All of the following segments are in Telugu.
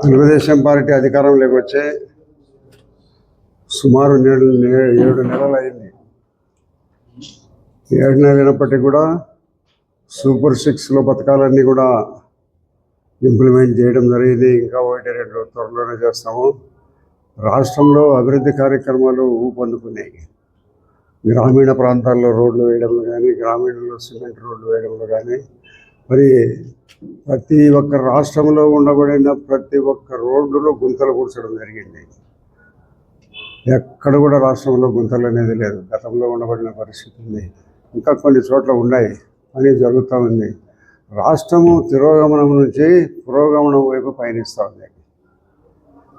తెలుగుదేశం పార్టీ అధికారంలోకి వచ్చే సుమారు నేడు ఏడు నెలలు అయింది. ఏడు నెలలు అయినప్పటికీ కూడా సూపర్ సిక్స్లో పథకాలన్నీ కూడా ఇంప్లిమెంట్ చేయడం జరిగింది. ఇంకా ఒకటి రెండు త్వరలోనే చేస్తాము. రాష్ట్రంలో అభివృద్ధి కార్యక్రమాలు ఊపందుకున్నాయి. గ్రామీణ ప్రాంతాల్లో రోడ్లు వేయడంలో కానీ గ్రామీణంలో సిమెంట్ రోడ్లు వేయడంలో కానీ మరి ప్రతి ఒక్క రాష్ట్రంలో ఉండబడిన ప్రతి ఒక్క రోడ్డులో గుంతలు కూర్చడం జరిగింది. ఎక్కడ కూడా రాష్ట్రంలో గుంతలు అనేది లేదు. గతంలో ఉండబడిన పరిస్థితి ఉంది. ఇంకా కొన్ని చోట్ల ఉన్నాయి. పని జరుగుతూ ఉంది. రాష్ట్రము తిరోగమనం నుంచి పురోగమనం వైపు పయనిస్తూ ఉంది.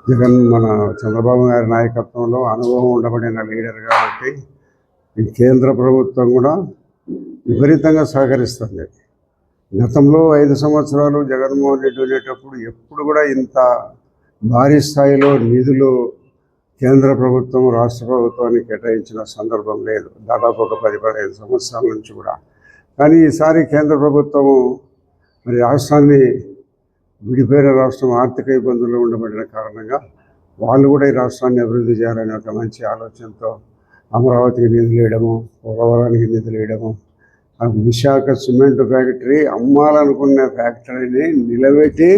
జగన్ మన చంద్రబాబు గారి నాయకత్వంలో అనుభవం ఉండబడిన లీడర్ కాబట్టి ఈ కేంద్ర ప్రభుత్వం కూడా విపరీతంగా సహకరిస్తుంది. గతంలో ఐదు సంవత్సరాలు జగన్మోహన్ రెడ్డి ఉండేటప్పుడు ఎప్పుడు కూడా ఇంత భారీ స్థాయిలో నిధులు కేంద్ర ప్రభుత్వం రాష్ట్ర ప్రభుత్వానికి కేటాయించిన సందర్భం లేదు. దాదాపు ఒక పది పదిహేను సంవత్సరాల నుంచి కూడా. కానీ ఈసారి కేంద్ర ప్రభుత్వము మరి రాష్ట్రాన్ని విడిపోయిన రాష్ట్రం ఆర్థిక ఇబ్బందుల్లో ఉండబడిన కారణంగా వాళ్ళు కూడా ఈ రాష్ట్రాన్ని అభివృద్ధి చేయాలనే ఒక మంచి ఆలోచనతో అమరావతికి నిధులు వేయడము పోలవరానికి నిధులు వేయడము విశాఖ సిమెంట్ ఫ్యాక్టరీ అమ్మాలనుకున్న ఫ్యాక్టరీని నిలబెట్టి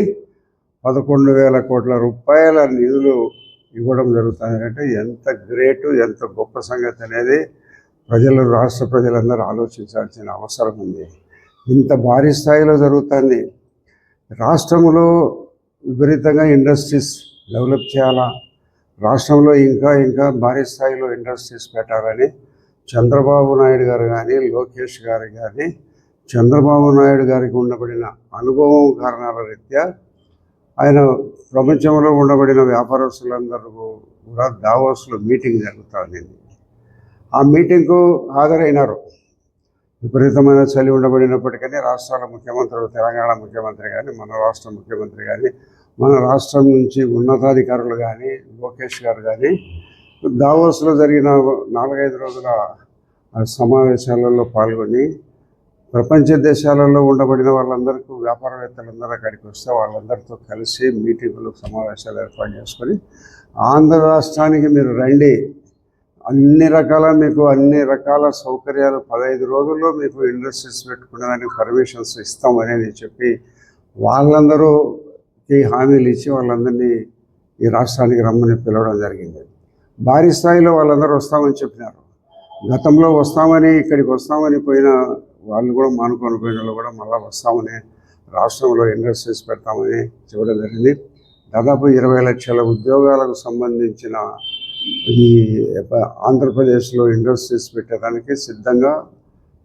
పదకొండు వేల కోట్ల రూపాయల నిధులు ఇవ్వడం జరుగుతుంది. అంటే ఎంత గ్రేటు ఎంత గొప్ప సంగతి అనేది ప్రజలు రాష్ట్ర ప్రజలందరూ ఆలోచించాల్సిన అవసరం ఉంది. ఇంత భారీ స్థాయిలో జరుగుతుంది. రాష్ట్రంలో విపరీతంగా ఇండస్ట్రీస్ డెవలప్ చేయాలా? రాష్ట్రంలో ఇంకా ఇంకా భారీ స్థాయిలో ఇండస్ట్రీస్ పెట్టాలని చంద్రబాబు నాయుడు గారు కానీ లోకేష్ గారు కానీ చంద్రబాబు నాయుడు గారికి ఉండబడిన అనుభవం కారణాల రీత్యా ఆయన ప్రపంచంలో ఉండబడిన వ్యాపారస్తులందరూ కూడా దావోస్లో మీటింగ్ జరుగుతూ ఉండింది ఆ మీటింగ్కు హాజరైనారు. విపరీతమైన చలి ఉండబడినప్పటికీ రాష్ట్రాల ముఖ్యమంత్రులు తెలంగాణ ముఖ్యమంత్రి కానీ మన రాష్ట్ర ముఖ్యమంత్రి కానీ మన రాష్ట్రం నుంచి ఉన్నతాధికారులు కానీ లోకేష్ గారు కానీ దావోస్లో జరిగిన నాలుగైదు రోజుల సమావేశాలలో పాల్గొని ప్రపంచ దేశాలలో ఉండబడిన వాళ్ళందరికీ వ్యాపారవేత్తలందరూ అక్కడికి వస్తే వాళ్ళందరితో కలిసి మీటింగులు సమావేశాలు ఏర్పాటు చేసుకొని ఆంధ్ర రాష్ట్రానికి మీరు రండి. అన్ని రకాల మీకు అన్ని రకాల సౌకర్యాలు పదహైదు రోజుల్లో మీకు ఇండస్ట్రీస్ పెట్టుకునేదానికి పర్మిషన్స్ ఇస్తాం అనేది చెప్పి వాళ్ళందరూకి హామీలు ఇచ్చి వాళ్ళందరినీ ఈ రాష్ట్రానికి రమ్మని పిలవడం జరిగింది. భారీ స్థాయిలో వాళ్ళందరూ వస్తామని చెప్పినారు. గతంలో వస్తామని ఇక్కడికి వస్తామని పోయిన వాళ్ళు కూడా మానుకొని పోయిన వాళ్ళు కూడా మళ్ళీ వస్తామని రాష్ట్రంలో ఇండస్ట్రీస్ పెడతామని చెప్పడం జరిగింది. దాదాపు ఇరవై లక్షల ఉద్యోగాలకు సంబంధించిన ఈ ఆంధ్రప్రదేశ్లో ఇండస్ట్రీస్ పెట్టడానికి సిద్ధంగా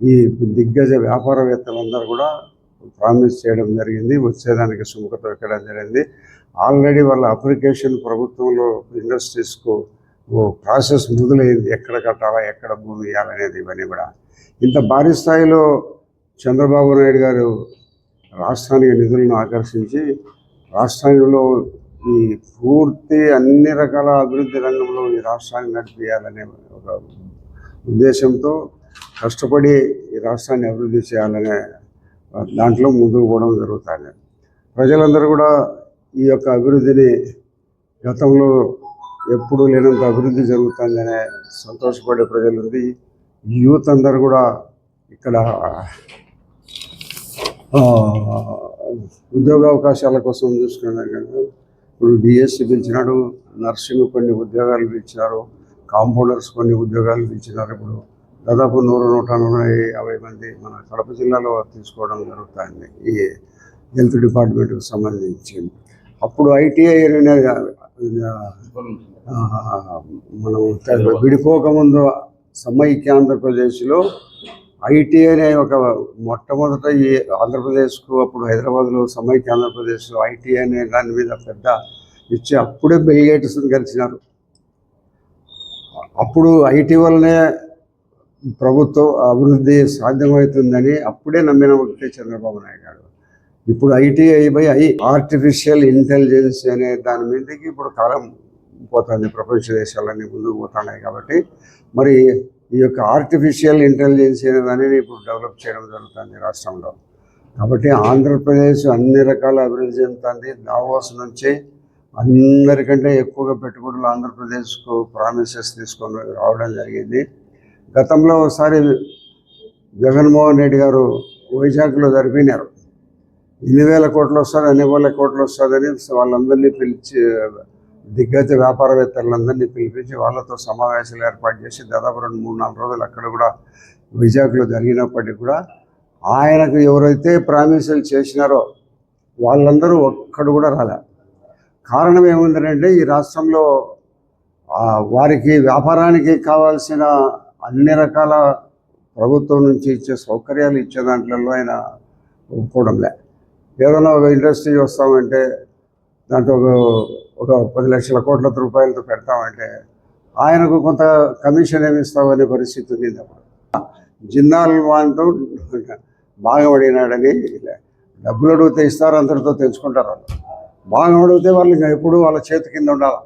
ఈ దిగ్గజ వ్యాపారవేత్తలందరూ కూడా ప్రామిస్ చేయడం జరిగింది వచ్చేదానికి సుముఖత ఎక్కడం జరిగింది. ఆల్రెడీ వాళ్ళ అప్లికేషన్ ప్రభుత్వంలో ఇండస్ట్రీస్కు ప్రాసెస్ మొదలైంది. ఎక్కడ కట్టాలా ఎక్కడ భూమి ఇవ్వాలనేది ఇవన్నీ కూడా. ఇంత భారీ స్థాయిలో చంద్రబాబు నాయుడు గారు రాష్ట్రానికి నిధులను ఆకర్షించి రాష్ట్రంలో ఈ పూర్తి అన్ని రకాల అభివృద్ధి రంగంలో ఈ రాష్ట్రాన్ని నడిపించాలనే ఒక ఉద్దేశంతో కష్టపడి ఈ రాష్ట్రాన్ని అభివృద్ధి చేయాలనే దాంట్లో ముందుకు పోవడం జరుగుతుంది. ప్రజలందరూ కూడా ఈ యొక్క అభివృద్ధిని గతంలో ఎప్పుడు లేనంత అభివృద్ధి జరుగుతుందనే సంతోషపడే ప్రజలు ఉంది యూత్ అందరు కూడా ఇక్కడ ఉద్యోగ అవకాశాల కోసం చూసుకున్నారు కదా. ఇప్పుడు డిఎస్సి పిలిచినాడు నర్సింగ్ కొన్ని ఉద్యోగాలు పిలిచినారు కాంపౌండర్స్ కొన్ని ఉద్యోగాలు పిలిచినారు. ఇప్పుడు దాదాపు నూరు నూట నూట యాభై మంది మన కడప జిల్లాలో తీసుకోవడం జరుగుతుంది ఈ హెల్త్ డిపార్ట్మెంట్కి సంబంధించి. అప్పుడు ఐటీఐ మనం విడిపోకముందు సమైక్య ఆంధ్రప్రదేశ్లో ఐటీ అనే ఒక మొట్టమొదట ఈ ఆంధ్రప్రదేశ్కు అప్పుడు హైదరాబాద్లో సమైక్య ఆంధ్రప్రదేశ్లో ఐటీ అనే దాని మీద పెద్ద ఇచ్చి అప్పుడే బిల్ గేట్స్ కలిసినారు అప్పుడు ఐటీ వల్లనే ప్రభుత్వం అభివృద్ధి సాధ్యమవుతుందని అప్పుడే నమ్మిన వ్యక్తి చంద్రబాబు నాయుడు గారు. ఇప్పుడు ITI by I artificial intelligence అనే దాని మీదకి ఇప్పుడు కాలం పోతుంది. ప్రపంచ దేశాలన్నీ ముందుకు పోతున్నాయి కాబట్టి మరి ఈ యొక్క ఆర్టిఫిషియల్ ఇంటెలిజెన్స్ అనే దానిని ఇప్పుడు డెవలప్ చేయడం జరుగుతుంది రాష్ట్రంలో. కాబట్టి ఆంధ్రప్రదేశ్ అన్ని రకాల అభివృద్ధి చెందుతుంది. దావోస్ నుంచి అందరికంటే ఎక్కువగా పెట్టుబడులు ఆంధ్రప్రదేశ్కు ప్రామిసెస్ తీసుకొని రావడం జరిగింది. గతంలో ఒకసారి జగన్మోహన్ రెడ్డి గారు వైజాగ్లో జరిపినారు. ఎన్ని వేల కోట్లు వస్తుంది అన్ని వేల కోట్లు వస్తుందని వాళ్ళందరినీ పిలిచి దిగ్గజ వ్యాపారవేత్తలందరినీ పిలిపించి వాళ్ళతో సమావేశాలు ఏర్పాటు చేసి దాదాపు రెండు మూడు నాలుగు రోజులు అక్కడ కూడా విజాగ్లో జరిగినప్పటికీ కూడా ఆయనకు ఎవరైతే ప్రామిసులు చేసినారో వాళ్ళందరూ ఒక్కడు కూడా రాలే. కారణం ఏముందంటే ఈ రాష్ట్రంలో వారికి వ్యాపారానికి కావాల్సిన అన్ని రకాల ప్రభుత్వం నుంచి ఇచ్చే సౌకర్యాలు ఇచ్చే దాంట్లో ఆయన ఒప్పుకోవడంలే ఏదైనా ఒక ఇండస్ట్రీ వస్తామంటే దాంట్లో ఒక ఒక పది లక్షల కోట్ల రూపాయలతో పెడతామంటే ఆయనకు కొంత కమిషన్ ఏమి ఇస్తామనే పరిస్థితి ఉంది అప్పుడు జిన్నాల్ మాన్తో బాగా పడినాడని డబ్బులు అడిగితే ఇస్తారు అందరితో తెచ్చుకుంటారు. బాగా అడిగితే వాళ్ళు ఇంకా ఎప్పుడు వాళ్ళ చేతి కింద ఉండాలి?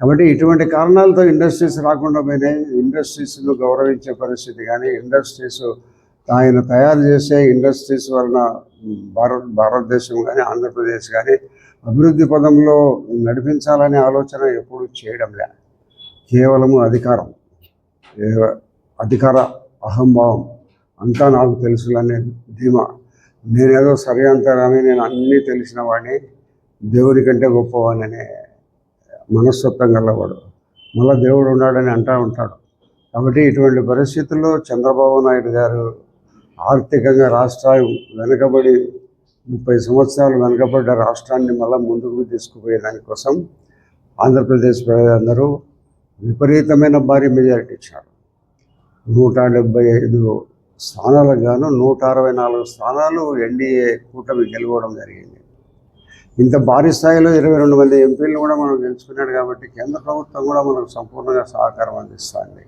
కాబట్టి ఇటువంటి కారణాలతో ఇండస్ట్రీస్ రాకుండా పోయినాయి. ఇండస్ట్రీస్ను గౌరవించే పరిస్థితి కానీ ఇండస్ట్రీస్ ఆయన తయారు చేసే ఇండస్ట్రీస్ వలన భారత్ భారతదేశం కానీ ఆంధ్రప్రదేశ్ కానీ అభివృద్ధి పదంలో నడిపించాలనే ఆలోచన ఎప్పుడు చేయడం లే. కేవలము అధికారం. ఏ- అధికార అహంభావం అంతా నాకు తెలుసులనే ధీమా. నేనేదో సరి అంతరాని నేను అన్నీ తెలిసిన వాడిని దేవుని కంటే గొప్పవాడిని మనస్తత్వం గలవాడు మళ్ళీ దేవుడు ఉన్నాడని అంటూ ఉంటాడు. కాబట్టి ఇటువంటి పరిస్థితుల్లో చంద్రబాబు నాయుడు గారు ఆర్థికంగా రాష్ట్రం వెనుకబడి ముప్పై సంవత్సరాలు వెనుకబడ్డ రాష్ట్రాన్ని మళ్ళీ ముందుకు తీసుకుపోయే దానికోసం ఆంధ్రప్రదేశ్ ప్రజలందరూ విపరీతమైన భారీ మెజారిటీ ఇచ్చారు. నూట డెబ్బై ఐదు స్థానాలకు గాను నూట అరవై నాలుగు స్థానాలు ఎన్డీఏ కూటమి గెలవడం జరిగింది. ఇంత భారీ స్థాయిలో ఇరవై రెండు మంది ఎంపీలు కూడా మనం గెలుచుకున్నాడు కాబట్టి కేంద్ర ప్రభుత్వం కూడా మనకు సంపూర్ణంగా సహకారం అందిస్తుంది.